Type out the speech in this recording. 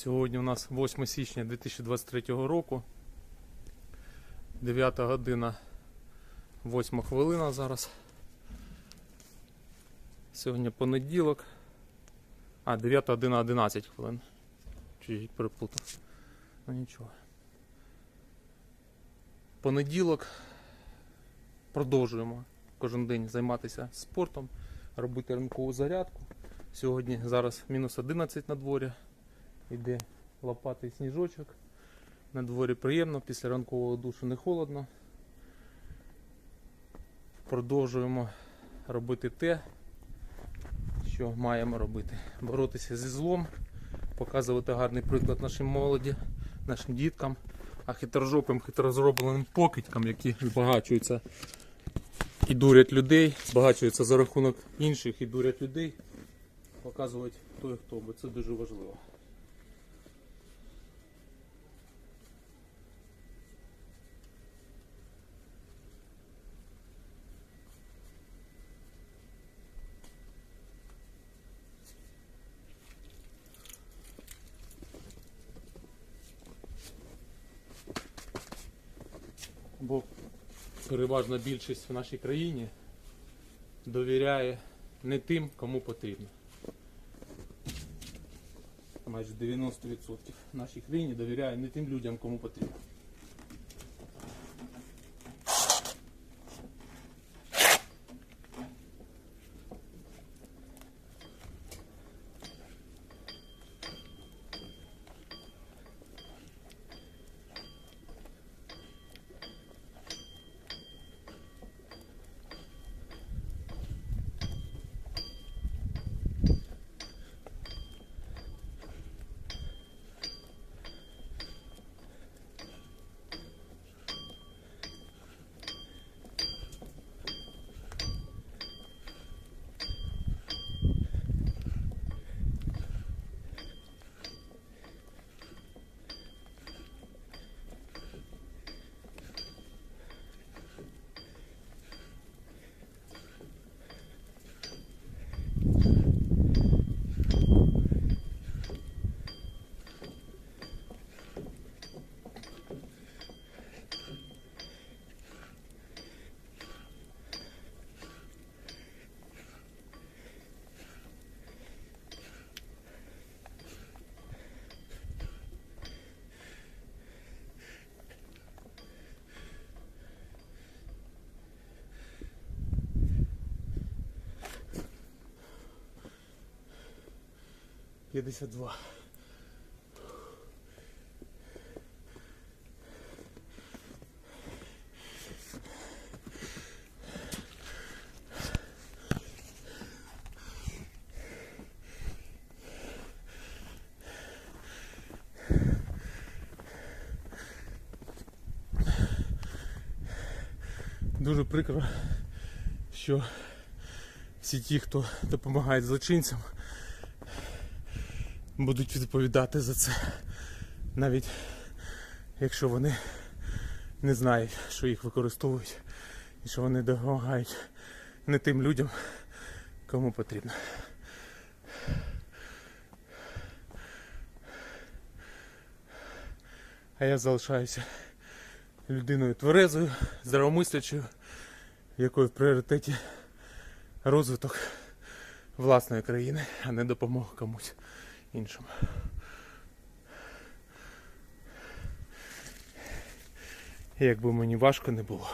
Сьогодні у нас 8 січня 2023 року. 9 година 8 хвилина зараз. Сьогодні понеділок. А, 9 година 11 хвилин. Чуть переплутав. Ну нічого. Понеділок. Продовжуємо кожен день займатися спортом, робити ранкову зарядку. Сьогодні зараз мінус 11 на дворі. Іде лопатий сніжочок. На дворі приємно, після ранкового душу не холодно. Продовжуємо робити те, що маємо робити. Боротися зі злом, показувати гарний приклад нашій молоді, нашим діткам, а хитрожопим, хитрозробленим покидькам, які збагачуються і дурять людей, збагачуються за рахунок інших і дурять людей, показувати хто і хто, бо це дуже важливо. Бо переважна більшість в нашій країні довіряє не тим, кому потрібно. Майже 90% в нашій країні довіряє не тим людям, кому потрібно. П'ятдесят два. Дуже прикро, що всі ті, хто допомагає злочинцям, будуть відповідати за це, навіть якщо вони не знають, що їх використовують і що вони допомагають не тим людям, кому потрібно. А я залишаюся людиною тверезою, здравомислячою, в якої в пріоритеті розвиток власної країни, а не допомога комусь іншому. Як би мені важко не було.